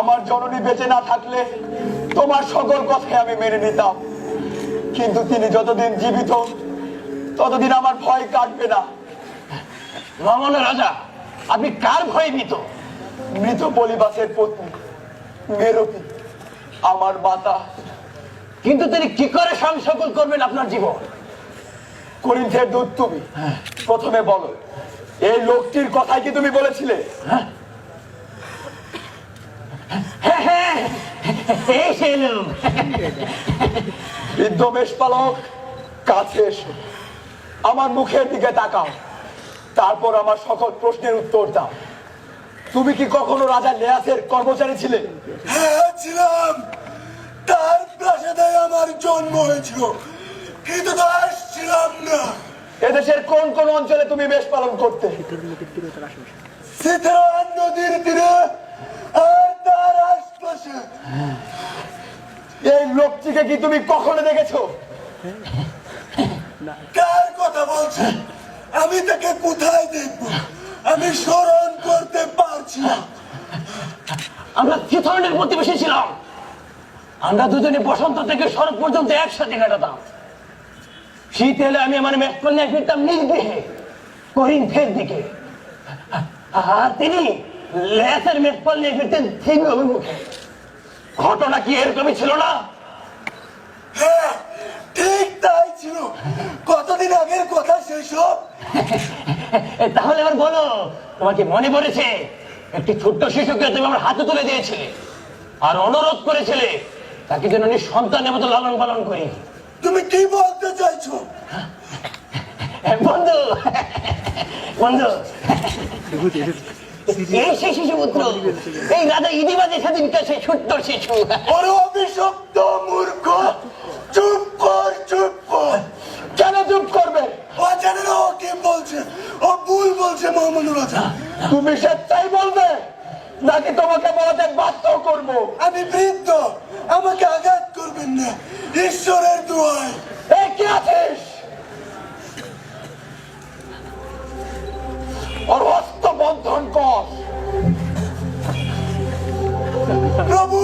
আমার জননী বেঁচে না থাকলে তোমার সকল কথাই আমি মেনে নিতাম। কিন্তু তিনি যতদিন জীবিত ততদিন আমার ভয় কাটবে না। রমন রাজা আপনি কার ভয়ে ভীত মৃত পলিবাসের পত্নী মেরপি আমার মাতা। কিন্তু তিনি কি করে সংশোধন করবেন আপনার জীবন? করিন্থের দূত তুমি প্রথমে বলো এই লোকটির কথাই কি তুমি বলেছিলে? হ্যাঁ। এই সেই লোক বৃদ্ধ মেষপালক কাছে এসো। আমার মুখের দিকে তাকাও। তারপর আমার সকল প্রশ্নের উত্তর দাও। তুমি কি কখনো রাজা লেয়াসের কর্মচারী ছিলে? হ্যাঁ ছিলাম। তার প্রাসাদে আমার জন্ম হয়েছিল। কিন্তু দাস ছিলাম না। এদেশের কোন কোন অঞ্চলে তুমি বেশ পালন করতে নদীর তীরে আর তার আশপাশে লোকটিকে কি তুমি কখনো দেখেছ? কার কথা বলছেন আমি তাকে কোথায় দেখব? আমি স্মরণ করতে পারছি না। আমরা কি ধরনের প্রতিবেশী ছিলাম? আমরা দুজনে বসন্ত থেকে শরৎ পর্যন্ত একসাথে কাটাতাম। শীত এলে আমি আমার মেটকল নিয়ে ফিরতাম নিজ গৃহে করিন্থের দিকে। আর তিনি লেসের মেটকল নিয়ে ফিরতেন থিম অভিমুখে। ঘটনা কি এরকমই ছিল না? হ্যাঁ ঠিক তাই ছিল। কতদিন আগের কথা সেসব? তাহলে বলো তোমাকে মনে পড়েছে? একটি ছোট্ট শিশুকে তুমি আমার হাতে তুলে দিয়েছিলে আর অনুরোধ করেছিলে তাকে যেন সন্তানের মতো লালন পালন করি। তুমি কি বলতে চাইছো? বন্ধু। বন্ধু। এই সেই শিশু পুত্র এই রাজা ইদিবাদে সেদিনকার সেই ছোট্ট শিশু। ওরে অভিশপ্ত মূর্খ। ভুল বলছে মোহাম্মদুর রাজা। তুমি সত্যি বলবে? নাকি তোমাকে বলাতে বাধ্য করব? আমি বৃদ্ধ আমাকে আঘাত করবেন না। ঈশ্বরের দোয়ায়। এ কি আছিস? ওর বন্ধন কর। প্রভু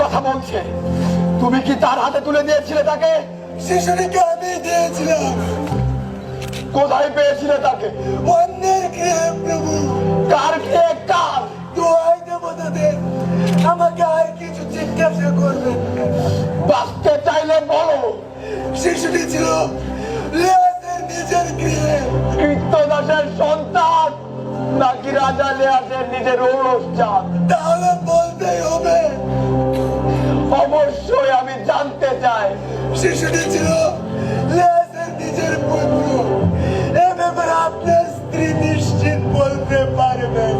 কথা বলছে। তুমি কি তার হাতে তুলে দিয়েছিলে তাকে? শিশুটিকে আমি দিয়েছিলাম। কোথায় পেয়েছিলে তাকে? অন্যের গৃহে প্রভু। কার খেয়ে? কার? দোয়াই দেবতাদের আমাকে আর কিছু জিজ্ঞাসা করবেন না। বাঁচতে চাইলে বলো। শিশুটি ছিল নিজের গৃহে। কৃত্যদাসের সন্তান নাকি রাজা লেয়াসের নিজের ঔরস চাঁদ তাহলে বলতেই হবে অবশ্যই আমি জানতে চাই। শিশুটি ছিল লিয়াসের নিজের পুত্র। এ ব্যাপারে আপনার স্ত্রী নিশ্চিত বলতে পারবেন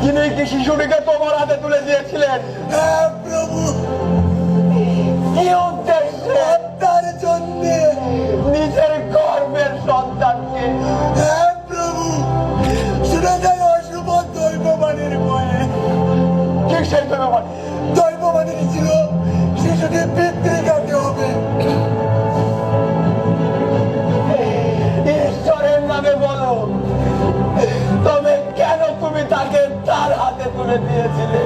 তিনি কি শিশুটিকে তোমার হাতে তুলে দিয়েছিলেন? হ্যাঁ প্রভু। কি উদ্দেশ্যে? শিশুটি পিতৃঘাতে হবে। ঈশ্বরের নামে বলো তবে কেন তুমি তাকে তার হাতে তুলে দিয়েছিলে?